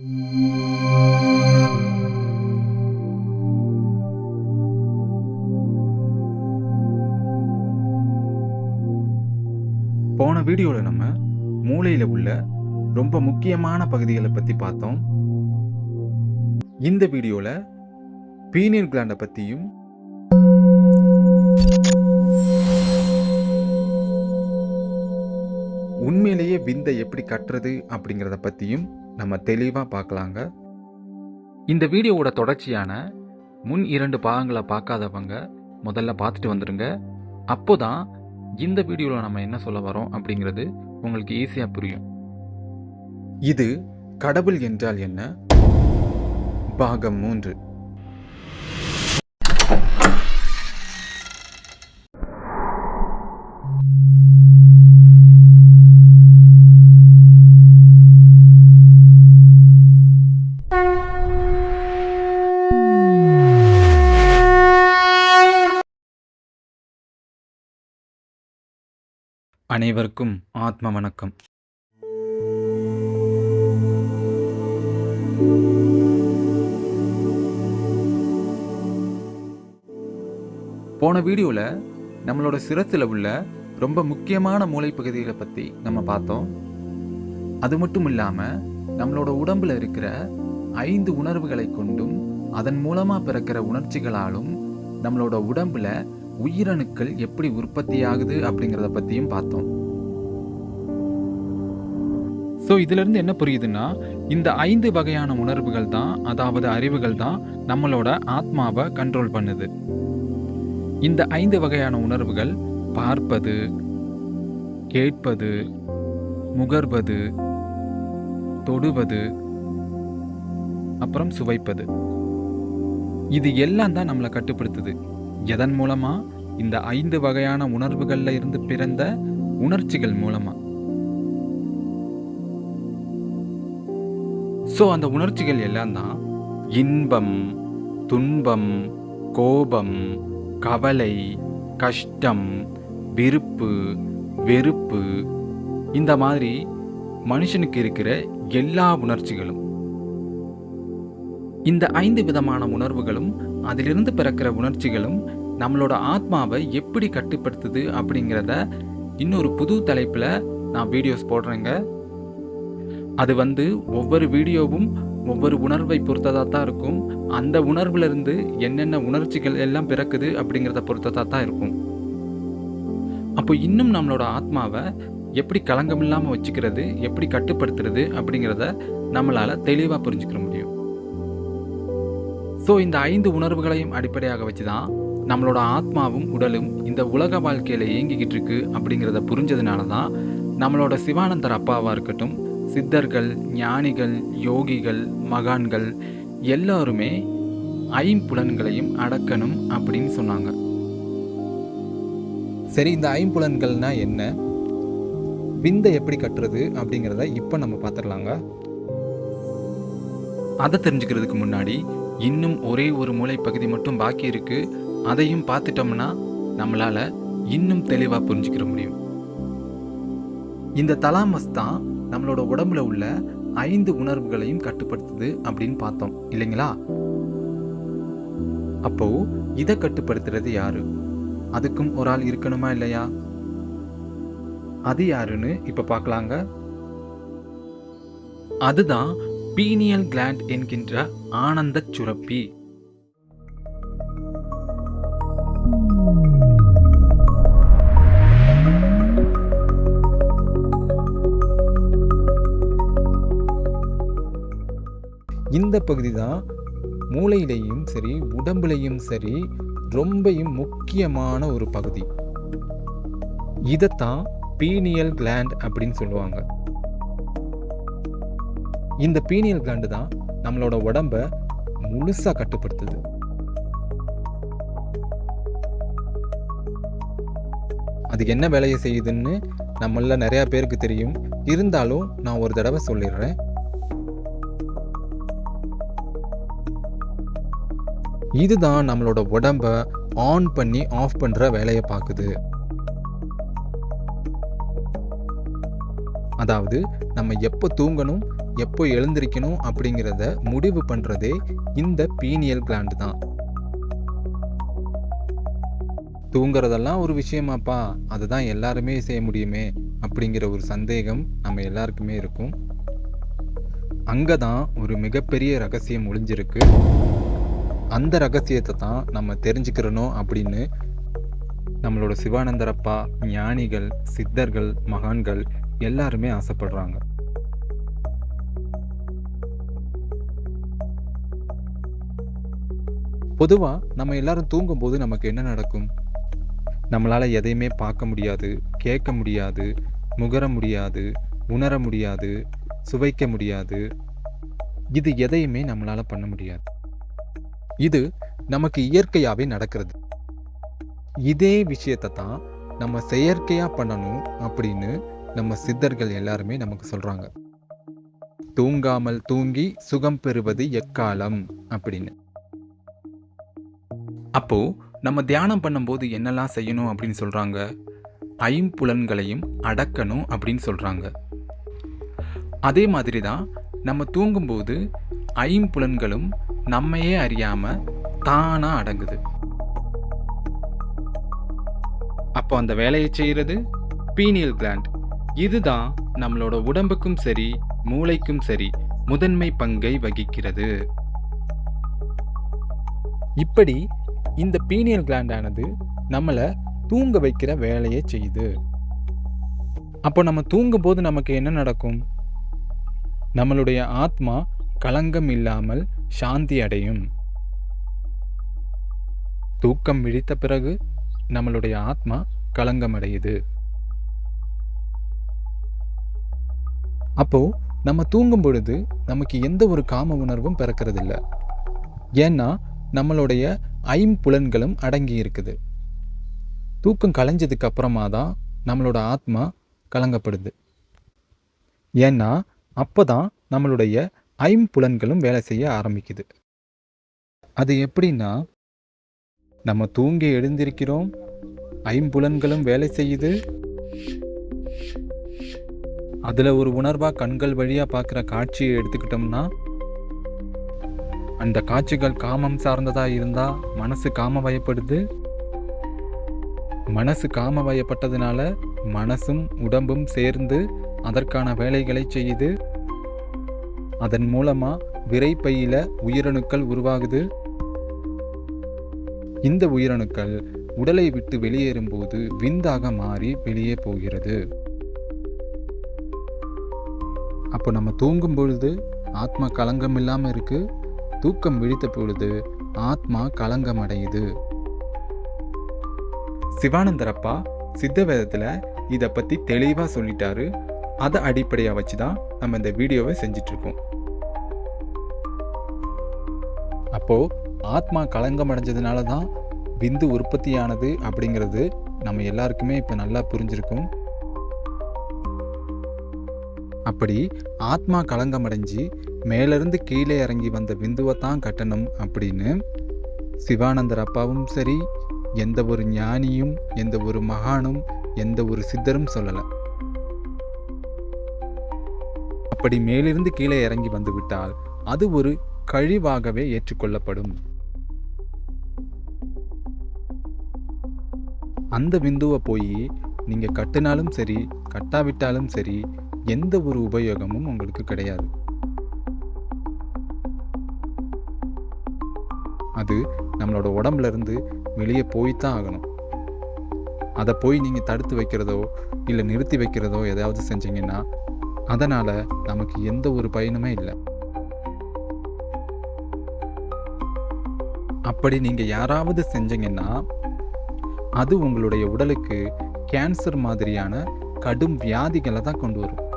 போன வீடியோவில் நம்ம மூளையில் உள்ள ரொம்ப முக்கியமான பகுதிகளை பற்றி பார்த்தோம். இந்த வீடியோவில் பீனியல் கிளாண்டை பற்றியும் உண்மையிலேயே விந்தை எப்படி கட்டுறது அப்படிங்கிறத பற்றியும் நம்ம தெளிவாக பார்க்கலாங்க இந்த வீடியோவோட தொடர்ச்சியான முன் இரண்டு பாகங்களை பார்க்காதவங்க முதல்ல பார்த்துட்டு வந்துருங்க. அப்போதான் இந்த வீடியோவில் நம்ம என்ன சொல்ல வரோம் அப்படிங்கிறது உங்களுக்கு ஈஸியாக புரியும். இது கடவுள் என்றால் என்ன? பாகம் மூன்று. அனைவருக்கும் ஆத்ம வணக்கம். போன வீடியோவில் நம்மளோட சிரத்தில் உள்ள ரொம்ப முக்கியமான மூளைப்பகுதிகளை பற்றி நம்ம பார்த்தோம். அது மட்டும் இல்லாமல் நம்மளோட உடம்பில் இருக்கிற ஐந்து உணர்வுகளை கொண்டும் அதன் மூலமாக பிறக்கிற உணர்ச்சிகளாலும் நம்மளோட உடம்பில் உயிரணுக்கள் எப்படி உற்பத்தி ஆகுது அப்படிங்கிறத பற்றியும் பார்த்தோம். ஸோ இதிலிருந்து என்ன புரியுதுன்னா இந்த ஐந்து வகையான உணர்வுகள் தான் அதாவது அறிவுகள் தான் நம்மளோட ஆத்மாவை கண்ட்ரோல் பண்ணுது. இந்த ஐந்து வகையான உணர்வுகள் பார்ப்பது கேட்பது முகர்வது தொடுவது அப்புறம் சுவைப்பது. இது எல்லாம் தான் நம்மளை கட்டுப்படுத்துது. எதன் மூலமா? இந்த ஐந்து வகையான உணர்வுகளில் இருந்து பிறந்த உணர்ச்சிகள் மூலமா. ஸோ அந்த உணர்ச்சிகள் எல்லாம் தான் இன்பம் துன்பம் கோபம் கவலை கஷ்டம் விருப்பு வெறுப்பு இந்த மாதிரி மனுஷனுக்கு இருக்கிற எல்லா உணர்ச்சிகளும். இந்த ஐந்து விதமான உணர்வுகளும் அதிலிருந்து பிறக்கிற உணர்ச்சிகளும் நம்மளோட ஆத்மாவை எப்படி கட்டுப்படுத்துது அப்படிங்கிறத இன்னொரு புது தலைப்பில் நான் வீடியோஸ் போடுறேங்க. அது வந்து ஒவ்வொரு வீடியோவும் ஒவ்வொரு உணர்வை பொறுத்ததாக தான் இருக்கும். அந்த உணர்விலிருந்து என்னென்ன உணர்ச்சிகள் எல்லாம் பிறக்குது அப்படிங்கிறத பொறுத்ததாக தான் இருக்கும். அப்போ இன்னும் நம்மளோட ஆத்மாவை எப்படி களங்கம் இல்லாமல் வச்சுக்கிறது எப்படி கட்டுப்படுத்துறது அப்படிங்கிறத நம்மளால் தெளிவாக புரிஞ்சுக்கிற முடியும். ஸோ இந்த ஐந்து உணர்வுகளையும் அடிப்படையாக வச்சு தான் நம்மளோட ஆத்மாவும் உடலும் இந்த உலக வாழ்க்கையில் இயங்கிக்கிட்டு இருக்கு அப்படிங்கிறத புரிஞ்சதுனால தான் நம்மளோட சிவானந்தர் அப்பாவாக இருக்கட்டும் சித்தர்கள் ஞானிகள் யோகிகள் மகான்கள் எல்லாருமே ஐம்புலன்களையும் அடக்கணும் அப்படின்னு சொன்னாங்க. சரி இந்த ஐம்புலன்கள்னால் என்ன? விந்தை எப்படி கட்டுறது அப்படிங்கிறத இப்போ நம்ம பார்த்துடலாங்க. அதை தெரிஞ்சுக்கிறதுக்கு முன்னாடி இன்னும் ஒரே ஒரு மூளைப்பகுதி மட்டும் பாக்கி இருக்கு. அதையும் பார்த்துட்டோம்னா நம்மளால இன்னும் தெளிவாக புரிஞ்சுக்கிற முடியும். இந்த தலாமஸ் தான் நம்மளோட உடம்புல உள்ள ஐந்து உணர்வுகளையும் கட்டுப்படுத்துது அப்படின்னு பார்த்தோம் இல்லைங்களா? அப்போ இதை கட்டுப்படுத்துறது யாரு? அதுக்கும் ஒரு ஆள் இருக்கணுமா இல்லையா? அது யாருன்னு இப்ப பார்க்கலாங்க. அதுதான் பீனியல் கிளாண்ட் என்கின்ற ஆனந்த சுரப்பி. இந்த பகுதி தான் மூளையிலையும் சரி உடம்புலையும் சரி ரொம்பையும் முக்கியமான ஒரு பகுதி. இதைத்தான் பீனியல் கிளாண்ட் அப்படின்னு சொல்லுவாங்க. இந்த பீனியல் கிளாண்டு தான் நம்மளோட உடம்ப முழுசாக கட்டுப்படுத்துது. அது என்ன வேலையை செய்யுதுன்னு நம்மள நிறையா பேருக்கு தெரியும். இருந்தாலும் நான் ஒரு தடவை சொல்லிடுறேன். இதுதான் நம்மளோட உடம்ப ஆன் பண்ணி ஆஃப் பண்ணுற வேலையை பார்க்குது. அதாவது நம்ம எப்போ தூங்கணும் எப்போ எழுந்திருக்கணும் அப்படிங்கிறத முடிவு பண்ணுறதே இந்த பீனியல் கிளாண்டு தான். தூங்குறதெல்லாம் ஒரு விஷயமாப்பா. அதுதான் எல்லாருமே செய்ய முடியுமே அப்படிங்கிற ஒரு சந்தேகம் நம்ம எல்லாருக்குமே இருக்கும். அங்கே தான் ஒரு மிகப்பெரிய ரகசியம் ஒளிஞ்சிருக்கு. அந்த ரகசியத்தை தான் நம்ம தெரிஞ்சுக்கிறணும் அப்படின்னு நம்மளோட சிவானந்தரப்பா ஞானிகள் சித்தர்கள் மகான்கள் எல்லாருமே ஆசைப்படுறாங்க. பொதுவாக நம்ம எல்லாரும் தூங்கும்போது நமக்கு என்ன நடக்கும்? நம்மளால் எதையுமே பார்க்க முடியாது கேட்க முடியாது முகர முடியாது உணர முடியாது சுவைக்க முடியாது. இது எதையுமே நம்மளால் பண்ண முடியாது. இது நமக்கு இயற்கையாகவே நடக்கிறது. இதே விஷயத்தை தான் நம்ம செயற்கையாக பண்ணணும் அப்படின்னு நம்ம சித்தர்கள் எல்லாருமே நமக்கு சொல்கிறாங்க தூங்காமல் தூங்கி சுகம் பெறுவது எக்காலம் அப்படின்னு. அப்போது நம்ம தியானம் பண்ணும்போது என்னெல்லாம் செய்யணும் அப்படின்னு சொல்கிறாங்க ஐம்புலன்களையும் அடக்கணும் அப்படின்னு சொல்கிறாங்க அதே மாதிரி தான் நம்ம தூங்கும்போது ஐம்புலன்களும் நம்மையே அறியாமல் தானாக அடங்குது. அப்போ அந்த வேலையை செய்கிறது பீனியல் கிளாண்ட். இதுதான் நம்மளோட உடம்புக்கும் சரி மூளைக்கும் சரி முதன்மை பங்கை வகிக்கிறது. இப்படி இந்த பீனியல் கிளாண்டானது நம்மளை தூங்க வைக்கிற வேலையை செய்யுது. அப்போ நம்ம தூங்கும் போது நமக்கு என்ன நடக்கும்? நம்மளுடைய ஆத்மா களங்கம் இல்லாமல் சாந்தி அடையும். தூக்கம் விழித்த பிறகு நம்மளுடைய ஆத்மா களங்கம் அடையுது. அப்போ நம்ம தூங்கும் பொழுது நமக்கு எந்த ஒரு காம உணர்வும் பிறக்கிறதில்ல. ஏன்னா நம்மளுடைய ஐம்புலன்களும் அடங்கி இருக்குது தூக்கம் கலைஞ்சதுக்கு அப்புறமா தான் நம்மளோட ஆத்மா கலங்கப்படுது. ஏன்னா அப்போ தான் நம்மளுடைய ஐம்புலன்களும் வேலை செய்ய ஆரம்பிக்குது. அது எப்படின்னா நம்ம தூங்கி எழுந்திருக்கிறோம் ஐம்புலன்களும் வேலை செய்யுது. அதில் ஒரு உணர்வாக கண்கள் வழியாக பார்க்குற காட்சியை எடுத்துக்கிட்டோம்னா அந்த காட்சிகள் காமம் சார்ந்ததா இருந்தா மனசு காம வயப்படுது? மனசு காம வயப்பட்டதுனால மனசும் உடம்பும் சேர்ந்து அதற்கான வேலைகளை செய்யுது. அதன் மூலமா விரைப்பையில உயிரணுக்கள் உருவாகுது. இந்த உயிரணுக்கள் உடலை விட்டு வெளியேறும்போது விந்தாக மாறி வெளியே போகிறது. அப்போ நம்ம தூங்கும் பொழுது ஆத்மா கலங்கம் இல்லாமல் இருக்குது தூக்கம் விழித்த பொழுது ஆத்மா களங்கம் அடையுது சிவானந்தரப்பா சித்த வேதத்தில் இதை பற்றி தெளிவாக சொல்லிட்டாரு. அதை அடிப்படையாக வச்சு தான் நம்ம இந்த வீடியோவை செஞ்சிட்ருக்கோம். அப்போது ஆத்மா களங்கம் அடைஞ்சதுனால தான் விந்து உற்பத்தியானது அப்படிங்கிறது நம்ம எல்லாருக்குமே இப்போ நல்லா புரிஞ்சிருக்கும். அப்படி ஆத்மா களங்கம் அடைஞ்சு மேலிருந்து கீழே இறங்கி வந்த விந்துவை தான் கட்டணும் அப்படின்னு சிவானந்தர் அப்பாவும் சரி எந்த ஒரு ஞானியும் எந்த ஒரு மகானும் எந்த ஒரு சித்தரும் சொல்லலை. அப்படி மேலிருந்து கீழே இறங்கி வந்து விட்டால் அது ஒரு கழிவாகவே ஏற்றுக்கொள்ளப்படும். அந்த விந்துவை போய் நீங்க கட்டினாலும் சரி கட்டாவிட்டாலும் சரி எந்த ஒரு உபயோகமும் உங்களுக்கு கிடையாது. அது நம்மளோட உடம்புல இருந்து வெளியே போய்த்தான் ஆகணும். அதை போய் நீங்கள் தடுத்து வைக்கிறதோ இல்லை நிறுத்தி வைக்கிறதோ ஏதாவது செஞ்சீங்கன்னா அதனால் நமக்கு எந்த ஒரு பயனுமே இல்லை. அப்படி நீங்கள் யாராவது செஞ்சீங்கன்னா அது உங்களுடைய உடலுக்கு கேன்சர் மாதிரியான கடும் வியாதிகளை தான் கொண்டு வரும்.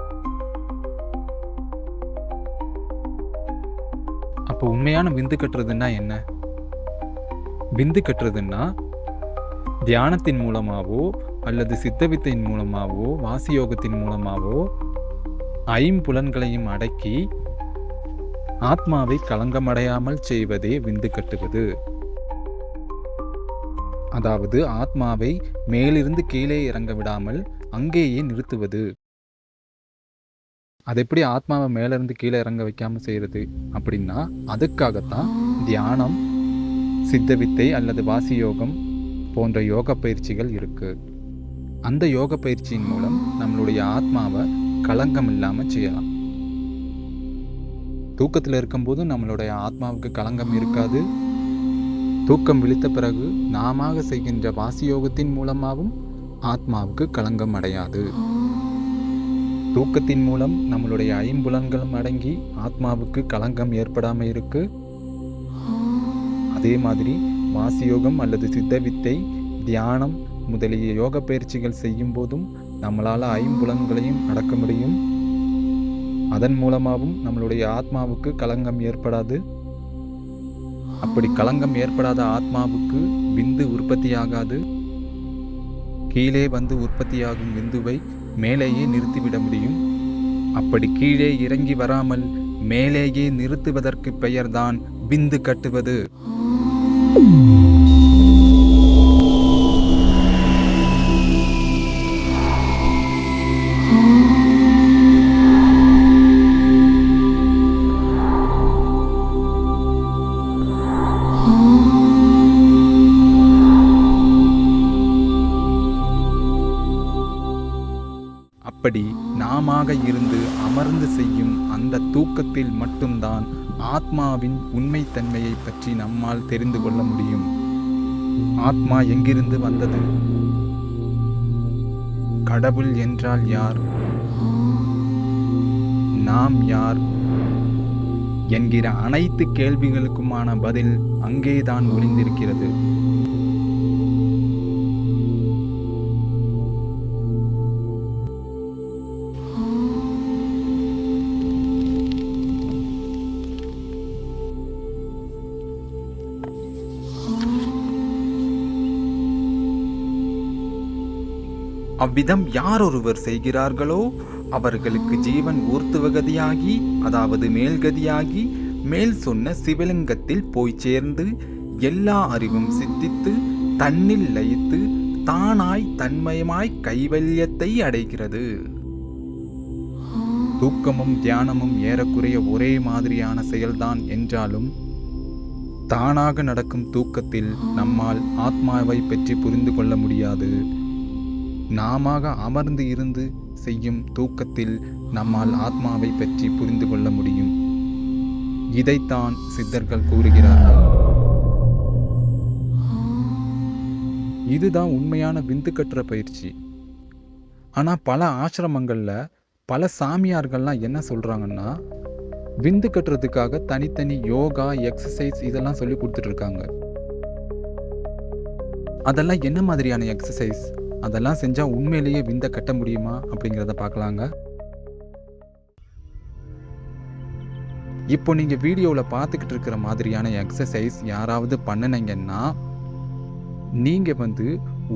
அப்போ உண்மையான விந்து கட்டுறதுன்னா என்ன? விந்து கட்டுறதுன்னா தியானத்தின் மூலமாகவோ அல்லது சித்தவித்தையின் மூலமாகவோ வாசியோகத்தின் மூலமாகவோ ஐம்புலன்களையும் அடக்கி ஆத்மாவை களங்கமடையாமல் செய்வதே விந்து கட்டுவது. அதாவது ஆத்மாவை மேலிருந்து கீழே இறங்க விடாமல் அங்கேயே நிறுத்துவது. அது எப்படி ஆத்மாவை மேலேருந்து கீழே இறங்க வைக்காமல் செய்கிறது அப்படின்னா அதுக்காகத்தான் தியானம் சித்த வித்தை அல்லது வாசி யோகம் போன்ற யோக பயிற்சிகள் இருக்குது அந்த யோக பயிற்சியின் மூலம் நம்மளுடைய ஆத்மாவை களங்கம் இல்லாமல் செய்யலாம். தூக்கத்தில் இருக்கும்போது நம்மளுடைய ஆத்மாவுக்கு களங்கம் இருக்காது. தூக்கம் விழித்த பிறகு நாம செய்கின்ற வாசி யோகத்தின் மூலமாகவும் ஆத்மாவுக்கு களங்கம் அடையாது. தூக்கத்தின் மூலம் நம்மளுடைய ஐம்புலன்களும் அடங்கி ஆத்மாவுக்கு களங்கம் ஏற்படாமல் இருக்கு. அதே மாதிரி வாசியோகம் அல்லது சித்த வித்தை தியானம் முதலிய யோக பயிற்சிகள் செய்யும் போதும் நம்மளால் ஐம்புலன்களையும் அடக்க முடியும். அதன் மூலமாகவும் நம்மளுடைய ஆத்மாவுக்கு களங்கம் ஏற்படாது. அப்படி களங்கம் ஏற்படாத ஆத்மாவுக்கு விந்து உற்பத்தியாகாது. கீழே வந்து உற்பத்தியாகும் விந்துவை மேலேயே நிறுத்திவிட முடியும். அப்படி கீழே இறங்கி வராமல் மேலேயே நிறுத்துவதற்கு பெயர்தான் விந்து கட்டுவது. நாமாக இருந்து அமர்ந்து செய்யும் அந்த தூக்கத்தில் மட்டும்தான் ஆத்மாவின் உண்மைத்தன்மையை பற்றி நம்மால் தெரிந்து கொள்ள முடியும். ஆத்மா எங்கிருந்து வந்தது? கடவுள் என்றால் யார்? நாம் யார்? என்கிற அனைத்து கேள்விகளுக்குமான பதில் அங்கேதான் ஒளிந்திருக்கிறது அவ்விதம் யாரொருவர் செய்கிறார்களோ அவர்களுக்கு ஜீவன் ஊர்த்துவகதியாகி அதாவது மேல்கதியாகி மேல் சொன்ன சிவலிங்கத்தில் போய் சேர்ந்து எல்லா அறிவும் சித்தித்து தன்னில் லயித்து தானாய் தன்மயமாய் கைவல்யத்தை அடைகிறது. தூக்கமும் தியானமும் ஏறக்குறைய ஒரே மாதிரியான செயல்தான் என்றாலும் தானாக நடக்கும் தூக்கத்தில் நம்மால் ஆத்மாவை பற்றி புரிந்து கொள்ள முடியாது. நாம அமர்ந்து இருந்து செய்யும் தூக்கத்தில் நம்மால் ஆத்மாவை பற்றி புரிந்து கொள்ள முடியும். இதைத்தான் சித்தர்கள் கூறுகிறார்கள். இதுதான் உண்மையான விந்து கட்டுற பயிற்சி. ஆனால் பல ஆசிரமங்களில் பல சாமியார்கள்லாம் என்ன சொல்கிறாங்கன்னா விந்து கட்டுறதுக்காக தனித்தனி யோகா எக்ஸசைஸ் இதெல்லாம் சொல்லி கொடுத்துட்ருக்காங்க அதெல்லாம் என்ன மாதிரியான எக்ஸசைஸ்? அதெல்லாம் செஞ்சால் உண்மையிலேயே விந்த கட்ட முடியுமா அப்படிங்கிறத பார்க்கலாங்க. இப்போ நீங்கள் வீடியோவில் பார்த்துக்கிட்டு இருக்கிற மாதிரியான எக்ஸசைஸ் யாராவது பண்ணினீங்கன்னா நீங்கள் வந்து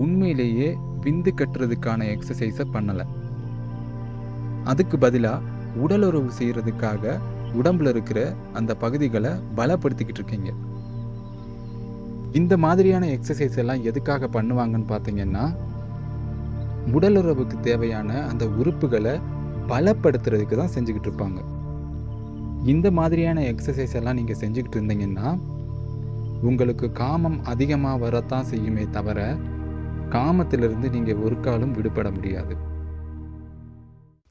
உண்மையிலேயே விந்து கட்டுறதுக்கான எக்ஸசைஸை பண்ணலை. அதுக்கு பதிலாக உடலுறவு செய்கிறதுக்காக உடம்புல இருக்கிற அந்த பகுதிகளை பலப்படுத்திக்கிட்டு இருக்கீங்க. இந்த மாதிரியான எக்ஸசைஸ் எல்லாம் எதுக்காக பண்ணுவாங்கன்னு பார்த்தீங்கன்னா உடலுறவுக்கு தேவையான அந்த உறுப்புகளை பலப்படுத்துறதுக்கு தான் செஞ்சுக்கிட்டு இருப்பாங்க. இந்த மாதிரியான எக்ஸசைஸ் எல்லாம் நீங்கள் செஞ்சுக்கிட்டு இருந்தீங்கன்னா உங்களுக்கு காமம் அதிகமாக வரத்தான் செய்யுமே தவிர காமத்திலிருந்து நீங்கள் ஒரு காலம் விடுபட முடியாது.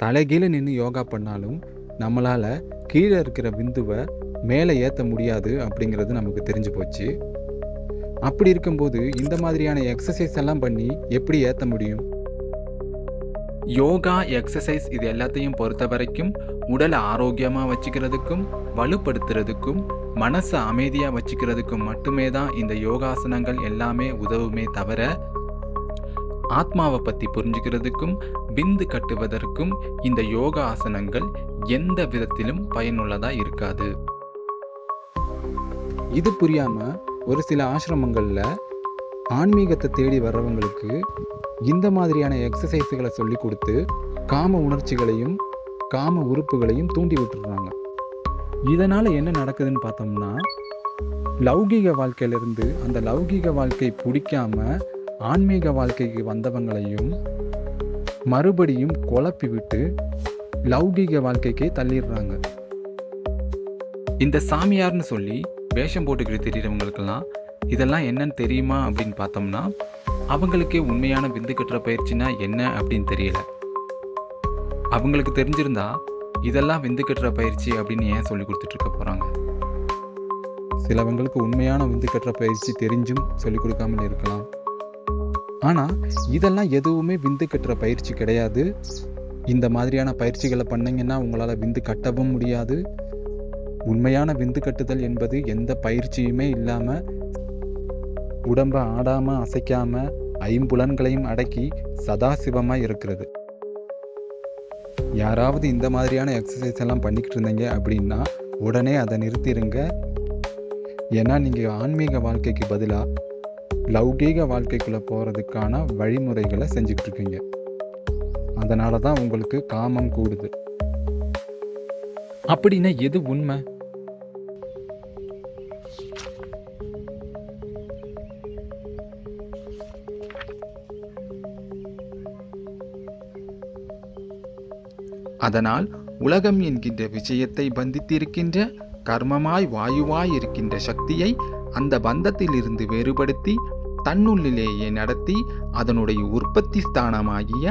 தலைகீழே நின்று யோகா பண்ணாலும் நம்மளால் கீழே இருக்கிற விந்துவை மேலே ஏற்ற முடியாது அப்படிங்கிறது நமக்கு தெரிஞ்சு போச்சு. அப்படி இருக்கும்போது இந்த மாதிரியான எக்ஸசைஸ் எல்லாம் பண்ணி எப்படி ஏற்ற முடியும்? யோகா எக்ஸசைஸ் இது எல்லாத்தையும் பொறுத்த வரைக்கும் உடலை ஆரோக்கியமாக வச்சுக்கிறதுக்கும் வலுப்படுத்துறதுக்கும் மனசை அமைதியாக வச்சுக்கிறதுக்கும் மட்டுமே தான் இந்த யோகாசனங்கள் எல்லாமே உதவுமே தவிர ஆத்மாவை பற்றி புரிஞ்சுக்கிறதுக்கும் பிந்து கட்டுவதற்கும் இந்த யோகா ஆசனங்கள் எந்த விதத்திலும் பயனுள்ளதாக இருக்காது இது புரியாமல் ஒரு சில ஆசிரமங்களில் ஆன்மீகத்தை தேடி வர்றவங்களுக்கு இந்த மாதிரியான எக்ஸசைஸுகளை சொல்லி கொடுத்து காம உணர்ச்சிகளையும் காம உறுப்புகளையும் தூண்டி விட்டுடுறாங்க. இதனால் என்ன நடக்குதுன்னு பார்த்தோம்னா லௌகீக வாழ்க்கையிலிருந்து அந்த லௌகீக வாழ்க்கை பிடிக்காம ஆன்மீக வாழ்க்கைக்கு வந்தவங்களையும் மறுபடியும் குழப்பி விட்டு லௌகீக வாழ்க்கைக்கே தள்ளிடுறாங்க. இந்த சாமியார்னு சொல்லி வேஷம் போட்டுக்கிட்டு தெரியறவங்களுக்கெல்லாம் இதெல்லாம் என்னன்னு தெரியுமா அப்படின்னு பார்த்தோம்னா அவங்களுக்கே உண்மையான விந்து கட்டுற பயிற்சினா என்ன அப்படின்னு தெரியல. அவங்களுக்கு தெரிஞ்சிருந்தா இதெல்லாம் விந்து கட்டுற பயிற்சி அப்படின்னு ஏன் சொல்லி கொடுத்துட்டு இருக்க போகிறாங்க சிலவங்களுக்கு உண்மையான விந்து கட்டுற பயிற்சி தெரிஞ்சும் சொல்லி கொடுக்காமல் இருக்கலாம். ஆனால் இதெல்லாம் எதுவுமே விந்து கட்டுற பயிற்சி கிடையாது. இந்த மாதிரியான பயிற்சிகளை பண்ணிங்கன்னா உங்களால் விந்து கட்டவும் முடியாது. உண்மையான விந்து கட்டுதல் என்பது எந்த பயிற்சியுமே இல்லாமல் உடம்பை ஆடாமல் அசைக்காமல் ஐம்புலன்களையும் அடக்கி சதாசிவமாக இருக்கிறது. யாராவது இந்த மாதிரியான எக்ஸசைஸ் எல்லாம் பண்ணிக்கிட்டு இருந்தீங்க அப்படின்னா உடனே அதை நிறுத்திடுங்க ஏன்னா நீங்கள் ஆன்மீக வாழ்க்கைக்கு பதிலாக லௌகீக வாழ்க்கைக்குள்ளே போகிறதுக்கான வழிமுறைகளை செஞ்சுக்கிட்டு இருக்கீங்க. அதனால தான் உங்களுக்கு காமம் கூடுது. அப்படின்னா எது உண்மை? அதனால் உலகம் என்கின்ற விஷயத்தை பந்தித்திருக்கின்ற கர்மமாய் வாயுவாய் இருக்கின்ற சக்தியை அந்த பந்தத்திலிருந்து வேறுபடுத்தி தன்னுள்ளிலேயே நடத்தி அதனுடைய உற்பத்தி ஸ்தானமாகிய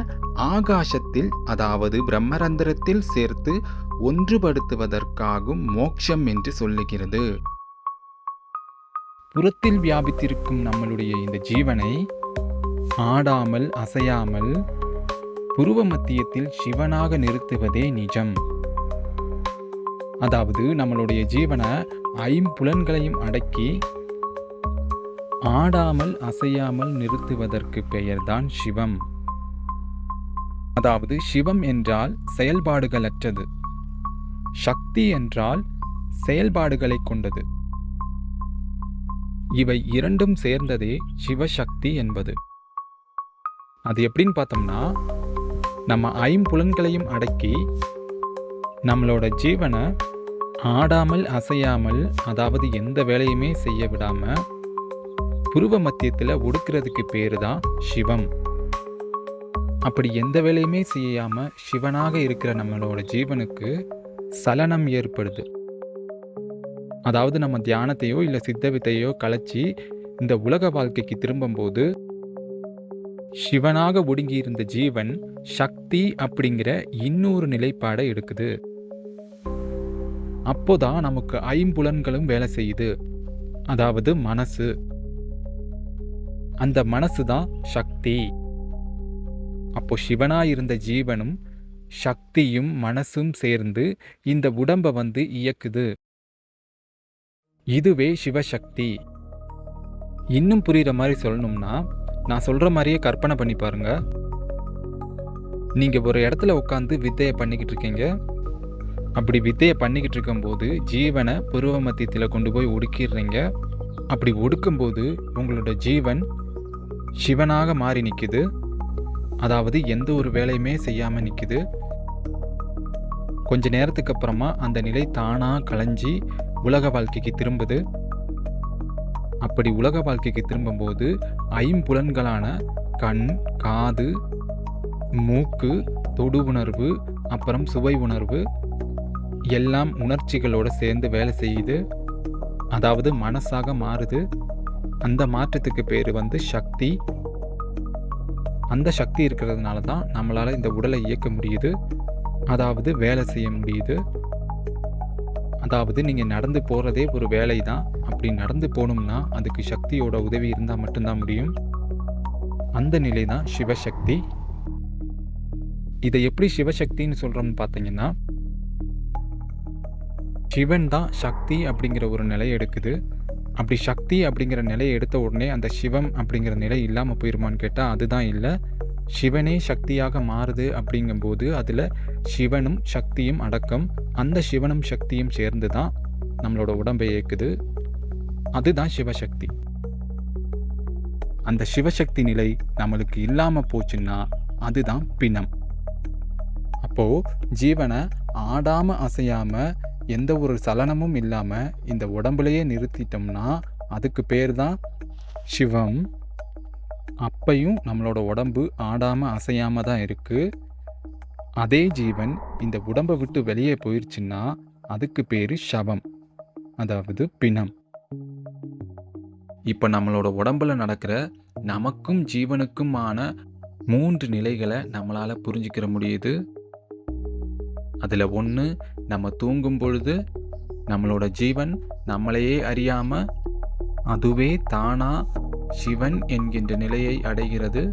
ஆகாசத்தில் அதாவது பிரம்மரந்திரத்தில் சேர்த்து ஒன்றுபடுத்துவதற்காகும் மோட்சம் என்று சொல்லுகிறது. புறத்தில் வியாபித்திருக்கும் நம்மளுடைய இந்த ஜீவனை ஆடாமல் அசையாமல் புருவ மத்தியத்தில் சிவனாக நிறுத்துவதே நிஜம். அதாவது நம்மளுடைய ஜீவனை ஐம்புலன்களையும் அடக்கி ஆடாமல் அசையாமல் நிறுத்துவதற்கு பெயர்தான் சிவம். அதாவது சிவம் என்றால் செயல்பாடுகளற்றது. சக்தி என்றால் செயல்பாடுகளை கொண்டது. இவை இரண்டும் சேர்ந்ததே சிவசக்தி என்பது. அது எப்படின்னு பார்த்தோம்னா நம்ம ஐம்புலன்களையும் அடக்கி நம்மளோட ஜீவனை ஆடாமல் அசையாமல் அதாவது எந்த வேலையுமே செய்ய விடாமல் புருவ மத்தியத்தில் ஒடுக்கிறதுக்கு பேர் தான் சிவம். அப்படி எந்த வேலையுமே செய்யாமல் சிவனாக இருக்கிற நம்மளோட ஜீவனுக்கு சலனம் ஏற்படுது. அதாவது நம்ம தியானத்தையோ இல்லை சித்த வித்தையோ கலைச்சி இந்த உலக வாழ்க்கைக்கு திரும்பும்போது சிவனாக ஒடுங்கி இருந்த ஜீவன் சக்தி அப்படிங்கிற இன்னொரு நிலைப்பாடை எடுக்குது. அப்போதான் நமக்கு ஐம்புலன்களும் வேலை செய்யுது. அதாவது மனசு. அந்த மனசு தான் சக்தி. அப்போ சிவனா இருந்த ஜீவனும் சக்தியும் மனசும் சேர்ந்து இந்த உடம்பை வந்து இயக்குது. இதுவே சிவசக்தி. இன்னும் புரிகிற மாதிரி சொல்லணும்னா நான் சொல்கிற மாதிரியே கற்பனை பண்ணி பாருங்கள் நீங்கள் ஒரு இடத்துல உட்காந்து வித்தையை பண்ணிக்கிட்டு இருக்கீங்க. அப்படி வித்தையை பண்ணிக்கிட்டு இருக்கும்போது ஜீவனை புருவ மத்தியத்தில் கொண்டு போய் ஒடுக்கிடுறீங்க. அப்படி ஒடுக்கும்போது உங்களோட ஜீவன் சிவனாக மாறி நிற்குது அதாவது எந்த ஒரு வேலையுமே செய்யாமல் நிற்குது கொஞ்ச நேரத்துக்கு அப்புறமா அந்த நிலை தானாக கலைஞ்சி உலக வாழ்க்கைக்கு திரும்புது. அப்படி உலக வாழ்க்கைக்கு திரும்பும்போது ஐம்புலன்களான கண் காது மூக்கு தொடு உணர்வு அப்புறம் சுவை உணர்வு எல்லாம் உணர்ச்சிகளோடு சேர்ந்து வேலை செய்யுது. அதாவது மனசாக மாறுது. அந்த மாற்றத்துக்கு பேர் வந்து சக்தி. அந்த சக்தி இருக்கிறதுனால தான் நம்மளால் இந்த உடலை இயக்க முடியுது. அதாவது வேலை செய்ய முடியுது. அதாவது நீங்கள் நடந்து போகிறதே ஒரு வேலை தான் அப்படி நடந்து போகணும்னா அதுக்கு சக்தியோட உதவி இருந்தால் மட்டும்தான் முடியும். அந்த நிலை தான் சிவசக்தி. இதை எப்படி சிவசக்தின்னு சொல்கிறோம்னு பார்த்தீங்கன்னா சிவன் தான் சக்தி அப்படிங்கிற ஒரு நிலையை எடுக்குது. அப்படி சக்தி அப்படிங்கிற நிலையை எடுத்த உடனே அந்த சிவம் அப்படிங்கிற நிலை இல்லாமல் போயிருமான்னு கேட்டால் அதுதான் இல்லை. சிவனே சக்தியாக மாறுது அப்படிங்கும்போது அதில் சிவனும் சக்தியும் அடக்கம். அந்த சிவனும் சக்தியும் சேர்ந்து தான் நம்மளோட உடம்பை இயக்குது. அதுதான் சிவசக்தி. அந்த சிவசக்தி நிலை நம்மளுக்கு இல்லாமல் போச்சுன்னா அதுதான் பிணம். அப்போது ஜீவனை ஆடாமல் அசையாமல் எந்த ஒரு சலனமும் இல்லாமல் இந்த உடம்புலையே நிறுத்திட்டோம்னா அதுக்கு பேர் தான் சிவம். அப்பையும் நம்மளோட உடம்பு ஆடாமல் அசையாமல் தான் இருக்குது அதே ஜீவன் இந்த உடம்பை விட்டு வெளியே போயிருச்சுன்னா அதுக்கு பேர் சவம் அதாவது பிணம். இப்போ நம்மளோட உடம்புல நடக்கிற நமக்கும் ஜீவனுக்குமான மூன்று நிலைகளை நம்மளால் புரிஞ்சுக்கிற முடியுது. அதில் ஒன்று நம்ம தூங்கும் பொழுது நம்மளோட ஜீவன் நம்மளையே அறியாமல் அதுவே தானா சிவன் என்கின்ற நிலையை அடைகிறது.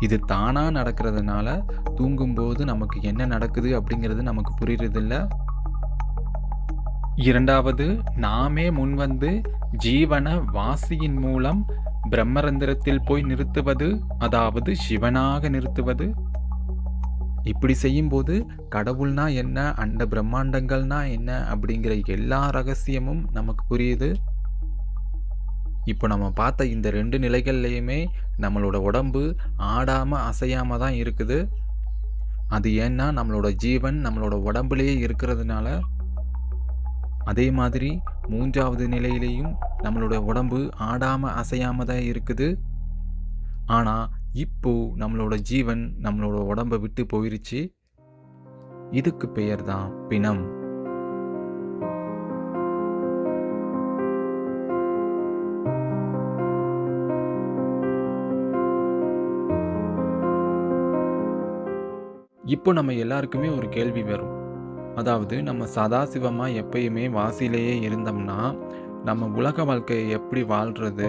இது தானாக நடக்கிறதுனால தூங்கும்போது நமக்கு என்ன நடக்குது அப்படிங்கிறது நமக்கு புரியறதில்லை. இரண்டாவது நாமே முன்வந்து ஜீவன வாசியின் மூலம் பிரம்மரந்திரத்தில் போய் நிறுத்துவது அதாவது சிவனாக நிறுத்துவது. இப்படி செய்யும்போது கடவுள்னா என்ன அண்ட பிரம்மாண்டங்கள்னா என்ன அப்படிங்கிற எல்லா ரகசியமும் நமக்கு புரியுது. இப்போ நம்ம பார்த்த இந்த ரெண்டு நிலைகள்லையுமே நம்மளோட உடம்பு ஆடாமல் அசையாமல் தான் இருக்குது. அது ஏன்னா நம்மளோட ஜீவன் நம்மளோட உடம்புலேயே இருக்கிறதுனால அதே மாதிரி மூன்றாவது நிலையிலையும் நம்மளோட உடம்பு ஆடாமல் அசையாமல் தான் இருக்குது. ஆனால் இப்போ நம்மளோட ஜீவன் நம்மளோட உடம்பை விட்டு போயிருச்சு. இதுக்கு பெயர் தான் பிணம். இப்போ நம்ம எல்லாருக்குமே ஒரு கேள்வி வரும். அதாவது நம்ம சதாசிவமாக எப்பயுமே வாசிலேயே இருந்தோம்னா நம்ம உலக வாழ்க்கையை எப்படி வாழ்கிறது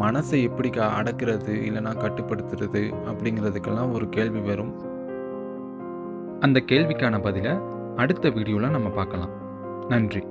மனசை எப்படி க அடக்கிறது இல்லைன்னா கட்டுப்படுத்துறது அப்படிங்கிறதுக்கெல்லாம் ஒரு கேள்வி வரும். அந்த கேள்விக்கான பதிலை அடுத்த வீடியோவில் நம்ம பார்க்கலாம். நன்றி.